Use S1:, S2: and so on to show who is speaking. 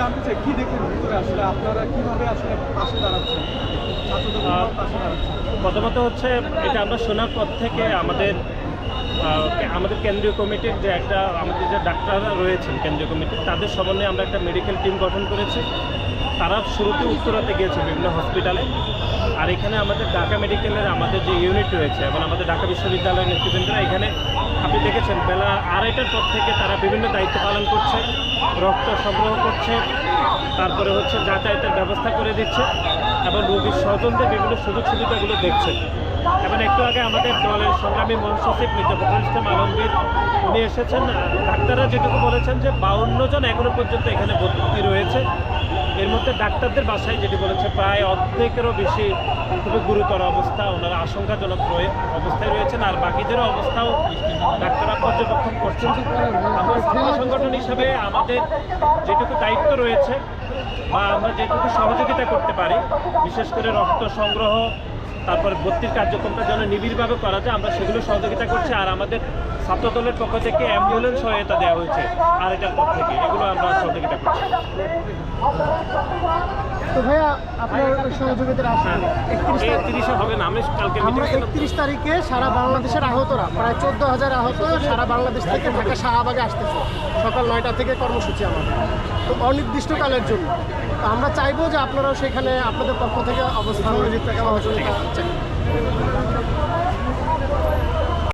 S1: জানতে চাই কি দেখেন ভিতরে আসলে আপনারা কীভাবে আসলে পাশে দাঁড়াচ্ছেন?
S2: প্রথমত হচ্ছে এটা আমরা শোনার পর থেকে আমাদের আমাদের কেন্দ্রীয় কমিটির যে একটা আমাদের যে ডাক্তাররা রয়েছেন কেন্দ্রীয় কমিটির তাদের সমন্বয়ে আমরা একটা মেডিকেল টিম গঠন করেছি। তারা শুরুতে উত্তরাতে গিয়েছে বিভিন্ন হসপিটালে আর এখানে আমাদের ঢাকা মেডিকেলের আমাদের যে ইউনিট রয়েছে এবং আমাদের ঢাকা বিশ্ববিদ্যালয়ের নেতৃবৃন্দরা এখানে আপনি দেখেছেন বেলা আড়াইটার পর থেকে তারা বিভিন্ন দায়িত্ব পালন করছে। রক্ত সংগ্রহ করছে, তারপরে হচ্ছে যাতায়াতের ব্যবস্থা করে দিচ্ছে এবং রোগীর স্বজনদের বিভিন্ন সুযোগ সুবিধাগুলো দেখছে। এবং একটু আগে আমাদের দলের সংগ্রামী মহাসচিব মির্জা ফখরুল ইসলাম আলমগীর, উনি এসেছেন ডাক্তাররা যেটুকু বলেছেন যে বাউন্ন জন এখনও পর্যন্ত এখানে ভর্তি রয়েছে। এর মধ্যে ডাক্তারদের বাসায় যেটি বলেছে, প্রায় অর্ধেকেরও বেশি খুবই গুরুতর অবস্থা, ওনারা আশঙ্কাজনক অবস্থায় রয়েছেন, আর বাকিদেরও অবস্থাও ডাক্তাররা পর্যবেক্ষণ করছেন। আমরা সংগঠন হিসাবে আমাদের যেটুকু দায়িত্ব রয়েছে বা আমরা যেটুকু সহযোগিতা করতে পারি, বিশেষ করে রক্ত সংগ্রহ, তারপরে ভর্তির কার্যক্রমটা যেন নিবিড়ভাবে করা যায়, আমরা সেগুলো সহযোগিতা করছি আর আমাদের ছাত্রদলের পক্ষ থেকে অ্যাম্বুলেন্স সহায়তা দেওয়া হয়েছে, আর এটার পক্ষ থেকে এগুলো আমরা সহযোগিতা করছি।
S3: তো ভাইয়া আপনার সহযোগিতার আসলে একত্রিশ
S2: হবে না আমি কালকে
S3: আমরা একত্রিশ তারিখে সারা বাংলাদেশের আহতরা প্রায় চোদ্দ হাজার আহত সারা বাংলাদেশ থেকে ঢাকা শাহবাগে আসতেছে। সকাল নয়টা থেকে কর্মসূচি আমাদের। তো অনির্দিষ্টকালের জন্য। তো আমরা চাইব যে আপনারাও সেখানে আপনাদের পক্ষ থেকে অবস্থান সহযোগিতা